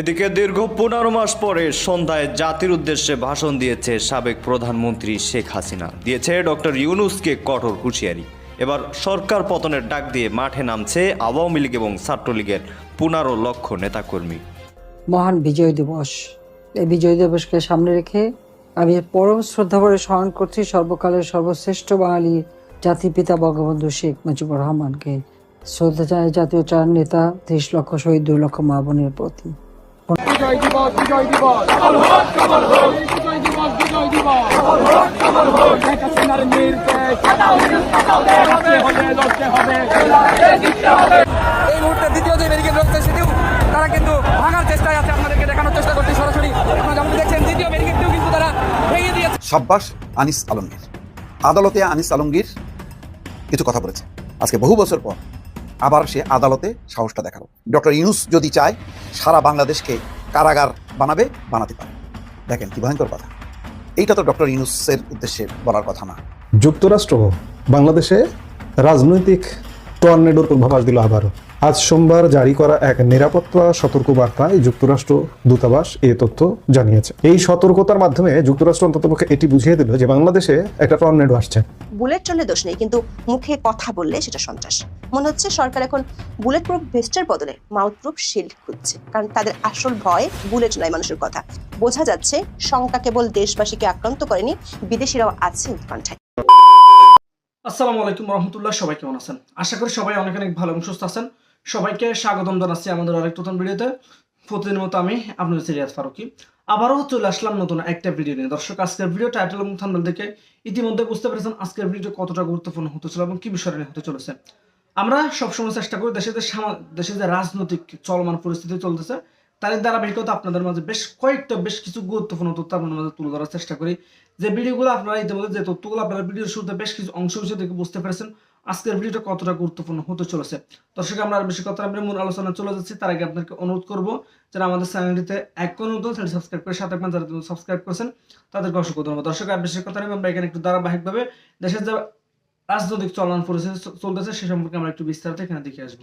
এদিকে দীর্ঘ পনেরো মাস পরে সন্ধ্যায় জাতির উদ্দেশ্যে ভাষণ দিয়েছে সাবেক প্রধানমন্ত্রী শেখ হাসিনা। দিয়েছে ডক্টর ইউনুসকে কঠোর হুঁশিয়ারি। এবার সরকার পতনের ডাক দিয়ে মাঠে নামছে আওয়ামী লীগ এবং ছাত্রলীগের পনেরো লক্ষ নেতাকর্মী। মহান বিজয় দিবস। এই বিজয় দিবসকে সামনে রেখে আমি পরম শ্রদ্ধাভরে স্মরণ করছি সর্বকালের সর্বশ্রেষ্ঠ বাঙালি জাতিপিতা বঙ্গবন্ধু শেখ মুজিবুর রহমানকে। শ্রদ্ধা জাতীয় চার নেতা, ত্রিশ লক্ষ শহীদ, দুই লক্ষ মা বোনের প্রতি। বিজয় দিবস বিজয় দিবস। বিজয় দিবস বিজয় দিবস। শেখ হাসিনার নির্দেশ। হবে লড়তে হবে। এই মুহূর্তে দ্বিতীয় যে ব্যারিকেড রয়েছে সেটিও তারা কিন্তু ভাঙার চেষ্টায় আছে। আপনাদেরকে দেখানোর চেষ্টা করছি সরাসরি। আপনারা যেমন দেখছেন দ্বিতীয় ব্যারিকেডটিও কিন্তু তারা ভেঙে দিয়েছে। সাব্বাস আনিস আলমগীর। আদালতে আনিস আলমগীর কিছু কথা বলেছে। আজকে বহু বছর পর আবার সে আদালতে সাহসটা দেখাল। ডক্টর ইউনুস যদি চায় সারা বাংলাদেশকে কারাগার বানাবে, বানাতে পারে। দেখেন কি ভয়ঙ্কর কথা। এইটা তো ডক্টর ইউনুসের উদ্দেশ্যে বলার কথা না। যুক্তরাষ্ট্র বাংলাদেশে রাজনৈতিক টর্নেডোর পূর্বাভাস দিল আবারও। আজ সোমবার জারি করা এক নিরাপত্তা সতর্কবার্তায় যুক্তরাষ্ট্র দূতাবাস এ তথ্য জানিয়েছে। এই সতর্কতার মাধ্যমে যুক্তরাষ্ট্র অন্ততপক্ষে এটি বুঝিয়ে দিল যে বাংলাদেশে একটা টর্নেডো আসছে। বুলেট চললে দোষ নেই কিন্তু মুখে কথা বললে সেটা সন্ত্রাস। মনে হচ্ছে সরকার এখন বুলেট প্রুফ ভেস্টের বদলে মাউথ প্রুফ শিল্ড খুঁজছে, কারণ তাদের আসল ভয় বুলেট নয় মানুষের কথা। বোঝা যাচ্ছে শঙ্কা কেবল দেশবাসীকে আক্রান্ত করেনি, বিদেশিরাও আছে উৎকণ্ঠায় আসসালামু আলাইকুম রহমতুল্লাহ, সবাই কেমন আছেন? আশা করি সবাই অনেক অনেক ভালো এবং সুস্থ আছেন। সবাইকে স্বাগতম জানাচ্ছি আমাদের আরেক নতুন ভিডিওতে। প্রতিদিনের মতো আমি আপনাদের সিরিয়াস ফারুকি। আবারও চলে আসলাম নতুন একটা ভিডিও নিয়ে। দর্শক, আজকের ভিডিও টাইটেল এবং থাম্বনেল দেখে ইতিমধ্যে বুঝতে পেরেছেন আজকের ভিডিও কতটা গুরুত্বপূর্ণ হতে চলে এবং কি বিষয় নিয়ে হতে চলেছে। আমরা সবসময় চেষ্টা করি দেশের যে দেশের যে রাজনৈতিক চলমান পরিস্থিতি চলতেছে তার ধারাবাহিকতা আপনাদের মাঝে বেশ কয়েকটা বেশ কিছু গুরুত্বপূর্ণ তথ্য আপনাদের মাঝে তুলে ধরার চেষ্টা করি। যে ভিডিওগুলো আপনারা ইতিমধ্যে, যে তথ্যগুলো আপনারা ভিডিওর শুরুতে বেশ কিছু অংশ বিষয় থেকে বুঝতে পেরেছেন, আজকের ভিডিওটা কতটা গুরুত্বপূর্ণ হতে চলেছে। দর্শক, আমরা বেশি কথা আমরা মূল আলোচনা চলে যাচ্ছি। তার আগে আপনাকে অনুরোধ করব যারা আমাদের চ্যানেলটিতে এক কোনো নতুন চ্যানেল সাবস্ক্রাইব করে সাথে থাকবেন, যারা সাবস্ক্রাইব করেছেন, তাদেরকে অসংখ্য ধন্যবাদ। দর্শক, আর বেশি কথা আমরা এখানে একটু ধারাবাহিকভাবে দেশের যে রাজনৈতিক চলমান পরিস্থিতি চলতেছে, সে সম্পর্কে আমরা একটু বিস্তারিত এখানে দেখে আসব।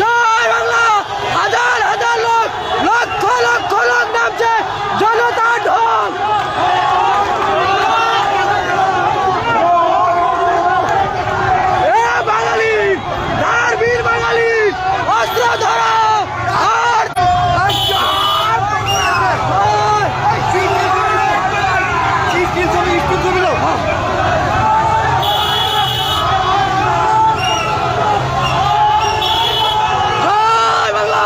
জয় বাংলা হাজার হাজার লোক লক্ষ লক্ষ লোক নামছে জনতা ঢোল এ বাঙালি ধার বীর বাঙালি অস্ত্র ধরো আর জয় বাংলা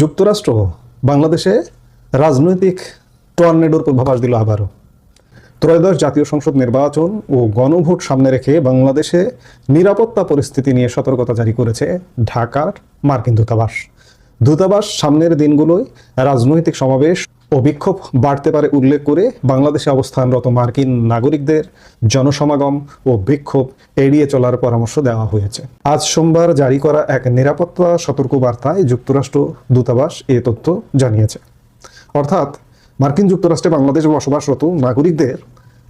যুক্তরাষ্ট্র বাংলাদেশে রাজনৈতিক টর্নেডোর পূর্বাভাস দিল আবারও। ত্রয়োদশ জাতীয় সংসদ নির্বাচন ও গণভোট সামনে রেখে বাংলাদেশে নিরাপত্তা পরিস্থিতি নিয়ে সতর্কতা জারি করেছে ঢাকার মার্কিন দূতাবাস। দূতাবাস সামনের দিনগুলোয় রাজনৈতিক সমাবেশ ও বিক্ষোভ বাড়তে পারে উল্লেখ করে বাংলাদেশে অবস্থানরত মার্কিন নাগরিকদের জনসমাগম ও বিক্ষোভ এড়িয়ে চলার পরামর্শ দেওয়া হয়েছে। আজ সোমবার জারি করা এক নিরাপত্তা সতর্কবার্তায় যুক্তরাষ্ট্র দূতাবাস এ তথ্য জানিয়েছে। অর্থাৎ মার্কিন যুক্তরাষ্ট্রে বাংলাদেশ বসবাসরত নাগরিকদের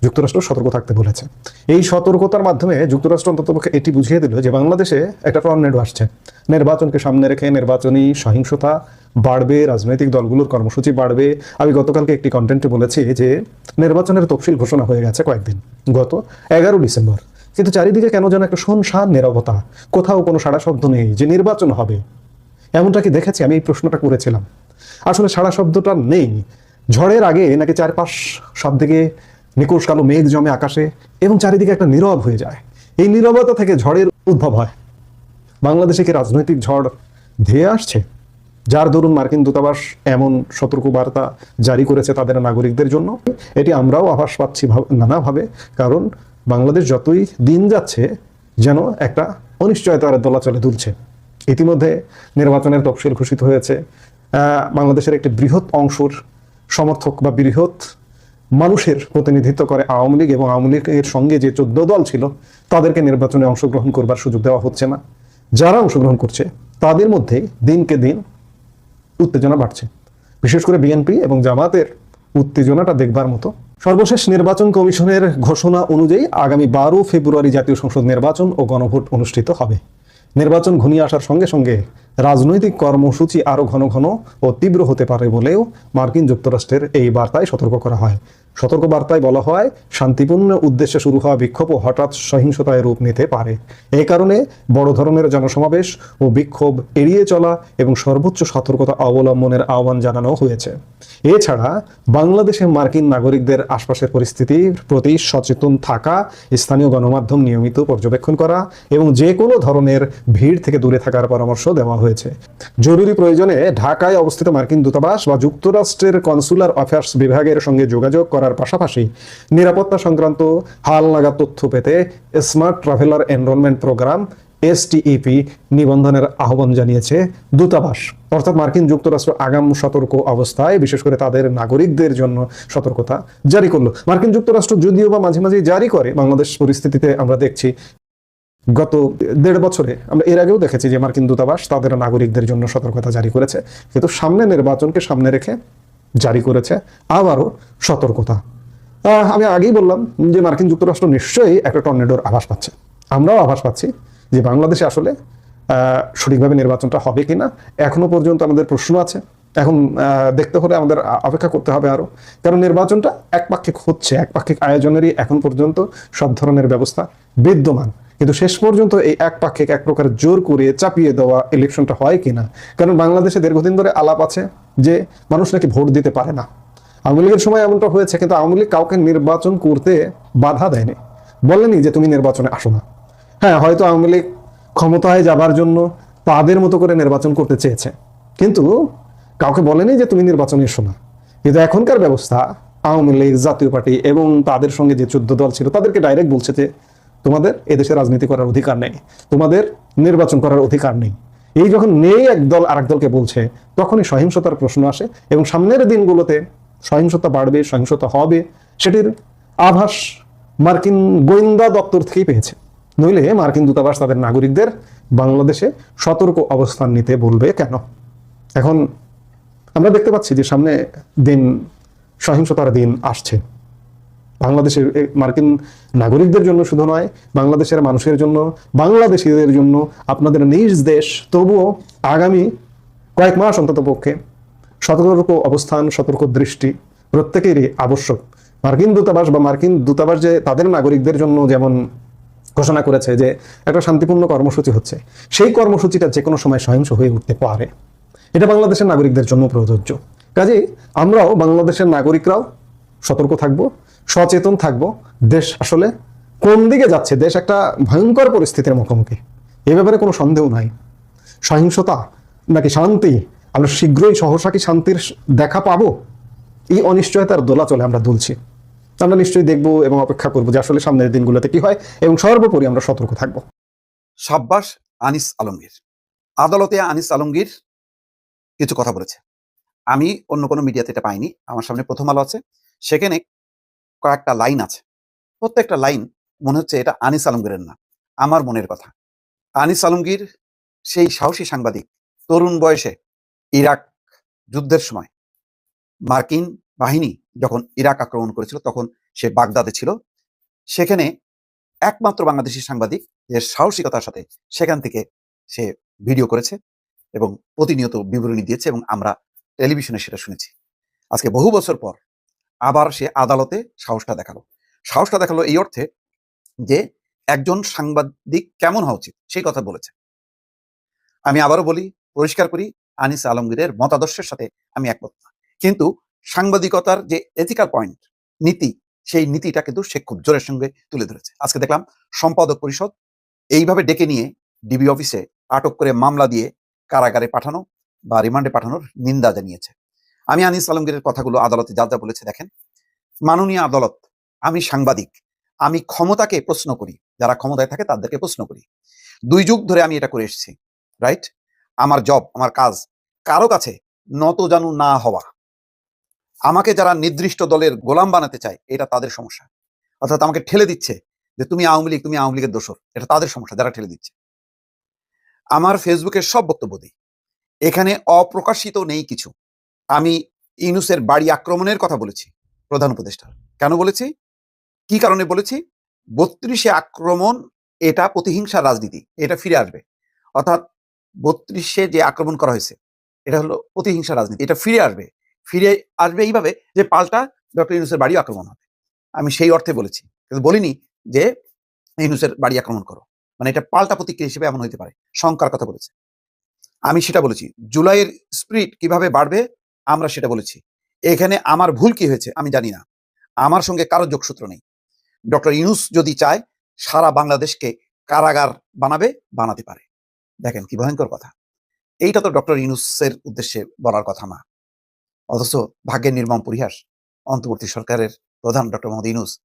যুক্তরাষ্ট্র সতর্ক থাকতে বলেছে। এই সতর্কতার মাধ্যমে যুক্তরাষ্ট্র অন্ততপক্ষে এটি বুঝিয়ে দিল যে বাংলাদেশে একটা টর্নেডো আসছে। নির্বাচনকে সামনে রেখে নির্বাচনী সহিংসতা বাড়বে, রাজনৈতিক দলগুলোর কর্মসূচি বাড়বে। আমি গতকালকে একটি কন্টেন্টে বলেছি যে নির্বাচনের তফসিল ঘোষণা হয়ে গেছে কয়েকদিন, গত এগারো ডিসেম্বর। কিন্তু চারিদিকে কেন যেন একটা শুনশান নিরবতা, কোথাও কোনো সাড়া শব্দ নেই যে নির্বাচন হবে। এমনটা কি দেখেছি? আমি এই প্রশ্নটা করেছিলাম। আসলে সারা শব্দটা নেই। ঝড়ের আগে নাকি চারপাশ সব দিকে নিকোষ কালো মেঘ জমে আকাশে এবং চারিদিকে একটা নীরব হয়ে যায়। এই নীরবতা থেকে ঝড়ের উদ্ভব হয়। বাংলাদেশে কি রাজনৈতিক ঝড় ধেয়ে আসছে? যার দরুন মার্কিন দূতাবাস এমন সতর্কবার্তা জারি করেছে তাদের নাগরিকদের জন্য, এটি আমরাও আভাস পাচ্ছি ভাব- নানাভাবে। কারণ বাংলাদেশ যতই দিন যাচ্ছে, যেন একটা অনিশ্চয়তার দোলাচলে দুলছে। ইতিমধ্যে নির্বাচনের তফসিল ঘোষিত হয়েছে। বাংলাদেশের একটি বৃহৎ অংশের সমর্থক বা বৃহৎ মানুষের প্রতিনিধিত্ব করে আওয়ামী লীগ এবং আওয়ামী লীগের সঙ্গে যে চোদ্দ দল ছিল, তাদেরকে নির্বাচনে অংশগ্রহণ করবার সুযোগ দেওয়া হচ্ছে না। যারা অংশগ্রহণ করছে, তাদের মধ্যে দিনকে দিন উত্তেজনা বাড়ছে। বিশেষ করে বিএনপি এবং জামাতের উত্তেজনাটা দেখবার মতো সর্বশেষ নির্বাচন কমিশনের ঘোষণা অনুযায়ী আগামী বারো ফেব্রুয়ারি জাতীয় সংসদ নির্বাচন ও গণভোট অনুষ্ঠিত হবে। নির্বাচন ঘনিয়ে আসার সঙ্গে সঙ্গে রাজনৈতিক কর্মসূচি আরও ঘন ঘন ও তীব্র হতে পারে বলেও মার্কিন যুক্তরাষ্ট্রের এই বার্তায় সতর্ক করা হয়। সতর্ক বার্তায় বলা হয়, শান্তিপূর্ণ উদ্দেশ্যে শুরু হওয়া বিক্ষোভ হঠাৎ সহিংসতায় রূপ নিতে পারে। এই কারণে বড় ধরনের জনসমাবেশ ও বিক্ষোভ এড়িয়ে চলা এবং সর্বোচ্চ সতর্কতা অবলম্বনের আহ্বান জানানো হয়েছে। এছাড়া বাংলাদেশে মার্কিন নাগরিকদের আশপাশের পরিস্থিতির প্রতি সচেতন থাকা, স্থানীয় গণমাধ্যম নিয়মিত পর্যবেক্ষণ করা এবং যে কোনো ধরনের ভিড় থেকে দূরে থাকার পরামর্শ দেওয়া হয়েছে। জরুরি প্রয়োজনে ঢাকায় অবস্থিত মার্কিন দূতাবাস বা যুক্তরাষ্ট্রের কনসুলার অ্যাফেয়ার্স বিভাগের সঙ্গে যোগাযোগ করার পাশাপাশি নিরাপত্তা সংক্রান্ত হাল নাগাদ তথ্য পেতে smart traveller enrolment programme STEP নিবন্ধনের আহ্বান জানিয়েছে দূতাবাস। অর্থাৎ মার্কিন যুক্তরাষ্ট্র আগাম সতর্ক অবস্থায়, বিশেষ করে তাদের নাগরিকদের জন্য সতর্কতা জারি করল। মার্কিন যুক্তরাষ্ট্র যদিও বা মাঝে মাঝে জারি করে, বাংলাদেশ পরিস্থিতিতে আমরা দেখছি গত দেড় বছরে আমরা এর আগেও দেখেছি যে মার্কিন দূতাবাস তাদের নাগরিকদের জন্য সতর্কতা জারি করেছে। কিন্তু সামনে নির্বাচনকে সামনে রেখে জারি করেছে। আবারও সতর্কতা। আমি আগেই বললাম যে মার্কিন যুক্তরাষ্ট্র নিশ্চয়ই একটা টর্নেডোর আভাস পাচ্ছে। আমরাও আভাস পাচ্ছি যে বাংলাদেশে আসলে সঠিকভাবে নির্বাচনটা হবে কিনা, এখনও পর্যন্ত আমাদের প্রশ্ন আছে। এখন দেখতে হলে আমাদের অপেক্ষা করতে হবে আরও। কারণ নির্বাচনটা একপাক্ষিক হচ্ছে, একপাক্ষিক আয়োজনেরই এখন পর্যন্ত সব ধরনের ব্যবস্থা বিদ্যমান। কিন্তু শেষ পর্যন্ত এই একপাক্ষিক এক প্রকার জোর করে চাপিয়ে দেওয়া ইলেকশনটা হয় কিনা? কারণ বাংলাদেশে দীর্ঘদিন ধরে আলাপ আছে যে মানুষ নাকি ভোট দিতে পারে না। আওয়ামী লীগের সময় এমনটা হয়েছে, কিন্তু আওয়ামী লীগ কাউকে নির্বাচন করতে বাধা দেয়নি। বলেনি যে তুমি নির্বাচনে আসো না। হ্যাঁ হয়তো আওয়ামী লীগ ক্ষমতায় যাবার জন্য তাদের মতো করে নির্বাচন করতে চেয়েছে, কিন্তু কাউকে বলেনি যে তুমি নির্বাচনে এসো না। কিন্তু এখনকার ব্যবস্থা আওয়ামী লীগ, জাতীয় পার্টি এবং তাদের সঙ্গে যে চোদ্দ দল ছিল, তাদেরকে ডাইরেক্ট বলছে যে তোমাদের এদেশে রাজনীতি করার অধিকার নেই, তোমাদের নির্বাচন করার অধিকার নেই। এই যখন নেই এক দল আর দলকে বলছে, তখনই সহিংসতার প্রশ্ন আসে এবং সামনের দিনগুলোতে সহিংসতা বাড়বে, সহিংসতা হবে, সেটির আভাস মার্কিন গোয়েন্দা দপ্তর থেকেই পেয়েছে। নইলে মার্কিন দূতাবাস তাদের নাগরিকদের বাংলাদেশে সতর্ক অবস্থান নিতে বলবে কেন? এখন আমরা দেখতে পাচ্ছি যে সামনে দিন, সহিংসতার দিন আসছে। বাংলাদেশের মার্কিন নাগরিকদের জন্য শুধু নয়, বাংলাদেশের মানুষের জন্য, বাংলাদেশিদের জন্য আপনাদের নিজ দেশ, তবুও আগামী কয়েক মাস অন্তত পক্ষে সতর্ক অবস্থান, সতর্ক দৃষ্টি প্রত্যেকেরই আবশ্যক। মার্কিন দূতাবাস বা মার্কিন দূতাবাস যে তাদের নাগরিকদের জন্য যেমন ঘোষণা করেছে যে একটা শান্তিপূর্ণ কর্মসূচি হচ্ছে, সেই কর্মসূচিটা যে কোনো সময় সহিংস হয়ে উঠতে পারে। এটা বাংলাদেশের নাগরিকদের জন্য প্রযোজ্য। কাজেই আমরাও বাংলাদেশের নাগরিকরাও সতর্ক থাকব, সচেতন থাকব। দেশ আসলে কোন দিকে যাচ্ছে? দেশ একটা ভয়ঙ্কর পরিস্থিতির মুখোমুখি। এ ব্যাপারে কোনো সন্দেহ নাই। সহিংসতা নাকি শান্তি? আমরা শীঘ্রই সহসা কি শান্তির দেখা পাবো? এই অনিশ্চয়তার দোলা চলে আমরা দুলছি। আমরা নিশ্চয়ই দেখব এবং অপেক্ষা করব যে আসলে সামনের দিনগুলোতে কি হয় এবং সর্বোপরি আমরা সতর্ক থাকব। সাব্বাস আনিস আলমগীর। আদালতে আনিস আলমগীর কিছু কথা বলেছে। আমি অন্য কোনো মিডিয়াতে এটা পাইনি। আমার সামনে প্রথম আলো আছে। সেখানে কয়েকটা লাইন আছে। প্রত্যেকটা লাইন মনে হচ্ছে এটা আনিস আলমগীরের না, আমার মনের কথা। আনিস আলমগীর সেই সাহসী সাংবাদিক, তরুণ বয়সে ইরাক যুদ্ধের সময় মার্কিন বাহিনী যখন ইরাক আক্রমণ করেছিল, তখন সে বাগদাদে ছিল। সেখানে একমাত্র বাংলাদেশি সাংবাদিক, যে সাহসিকতার সাথে সেখান থেকে সে ভিডিও করেছে এবং প্রতিনিয়ত বিবরণী দিয়েছে এবং আমরা টেলিভিশনে সেটা শুনেছি। আজকে বহু বছর পর আবার সে আদালতে সাহসটা দেখাল। সাহসটা দেখাল এই অর্থে যে একজন সাংবাদিক কেমন হওয়া উচিত, সেই কথা বলেছে। আমি আবারও বলি, পরিষ্কার করি, আনিস আলমগীরের মতাদর্শের সাথে আমি একমত না। কিন্তু সাংবাদিকতার যে এথিক্যাল পয়েন্ট নীতি, সেই নীতিটা কিন্তু সে খুব জোরের সঙ্গে তুলে ধরেছে। আজকে দেখলাম সম্পাদক পরিষদ এইভাবে ডেকে নিয়ে ডিবি অফিসে আটক করে মামলা দিয়ে কারাগারে পাঠানো বা রিমান্ডে পাঠানোর নিন্দা জানিয়েছে। আমি আনিস আলমগীরের কথাগুলো আদালতে যা যা বলেছে দেখেন। মাননীয় আদালত, আমি সাংবাদিক, আমি ক্ষমতাকে প্রশ্ন করি, যারা ক্ষমতায় থাকে তাদেরকে প্রশ্ন করি। দুই যুগ ধরে আমি এটা করে এসেছি রাইট আমার জব আমার কাজ, কারও কাছে নত জানু না হওয়া। আমাকে যারা নির্দিষ্ট দলের গোলাম বানাতে চায়, এটা তাদের সমস্যা। অর্থাৎ আমাকে ঠেলে দিচ্ছে যে তুমি আওয়ামী লীগ, তুমি আওয়ামী লীগের দোষর, এটা তাদের সমস্যা যারা ঠেলে দিচ্ছে। আমার ফেসবুকের সব বক্তব্য দিই। এখানে অপ্রকাশিত নেই কিছু। আমি ইউনুসের বাড়ি আক্রমণের কথা বলেছি, প্রধান উপদেষ্টা কেন বলেছি? কি কারণে বলেছি? বত্রিশে আক্রমণ এটা প্রতিহিংসার রাজনীতি, এটা ফিরে আসবে। অর্থাৎ বত্রিশে যে আক্রমণ করা হয়েছে, এটা হলো প্রতিহিংসা রাজনীতি, এটা ফিরে আসবে। ফিরে আসবে এইভাবে যে পাল্টা ডক্টর ইউনুসের বাড়ি আক্রমণ হবে। আমি সেই অর্থে বলেছি, কিন্তু বলিনি যে ইউনুসের বাড়ি আক্রমণ করো। মানে এটা পাল্টা প্রতিক্রিয়া হিসেবে এমন হইতে পারে, শঙ্কার কথা বলেছে। আমি সেটা বলেছি, জুলাইয়ের স্পিরিট কীভাবে বাড়বে আমরা সেটা বলেছি। এখানে আমার ভুল কি হয়েছে আমি জানি না। আমার সঙ্গে কারও যোগসূত্র নেই। ডক্টর ইউনুস যদি চায়, সারা বাংলাদেশকে কারাগার বানাবে, বানাতে পারে। দেখেন কি ভয়ঙ্কর কথা। এইটা তো ডক্টর ইউনুসের উদ্দেশ্যে বলার কথা না। অথচ ভাগ্যের নির্মম পরিহাস, অন্তর্বর্তী সরকারের প্রধান ডক্টর মোহাম্মদ ইউনুস,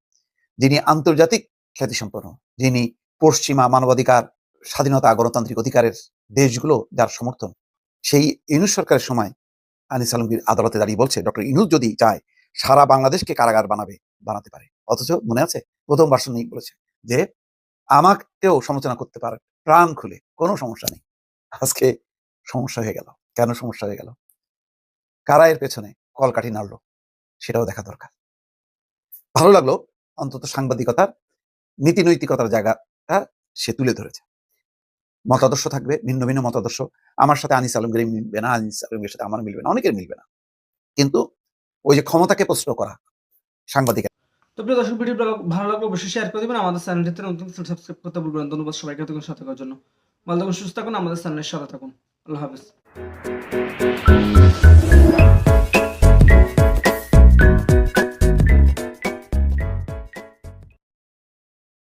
যিনি আন্তর্জাতিক খ্যাতিসম্পন্ন, যিনি পশ্চিমা মানবাধিকার, স্বাধীনতা, গণতান্ত্রিক অধিকারের দেশগুলো যার সমর্থন, সেই ইউনুস সরকারের সময় আনিস আলমগীর আদালতে দাঁড়িয়ে বলছে, ডক্টর ইউনুস যদি চায়, সারা বাংলাদেশকে কারাগার বানাবে, বানাতে পারে। অথচ মনে আছে, প্রথম ভাষণেই বলেছে যে, আমাকেও সমালোচনা করতে পারে, প্রাণ খুলে, কোনো সমস্যা নেই। আজকে সমস্যা হয়ে গেল। কেন সমস্যা হয়ে গেল? কারা এর পেছনে কলকাঠি নাড়লো, সেটাও দেখা দরকার। ভালো লাগল অন্তত সাংবাদিকতার নীতি নৈতিকতার জায়গাটা সে তুলে ধরেছে। মতাদর্শ থাকবে, ভিন্ন ভিন্ন মতাদর্শ। আমার সাথে আনিস আলমগীর মিলবে না, আনিস আলমগীর সাথে আমার মিলবে না, অনেকের মিলবে না। কিন্তু ওই যে ক্ষমতাকে প্রশ্ন করা সাংবাদিক তো প্রিয় দর্শক ভিডিও ভালো লাগল অবশ্যই শেয়ার করে দেবেন। আমাদের চ্যানেলটিতে নতুন সাবস্ক্রাইব করতে ভুলবেন না। ধন্যবাদ সবাইকে তখন সাথে থাকার জন্য। ভালো থাকুন, সুস্থ থাকুন। আমাদের চ্যানেলের সাথে থাকুন। আল্লাহ হাফেজ।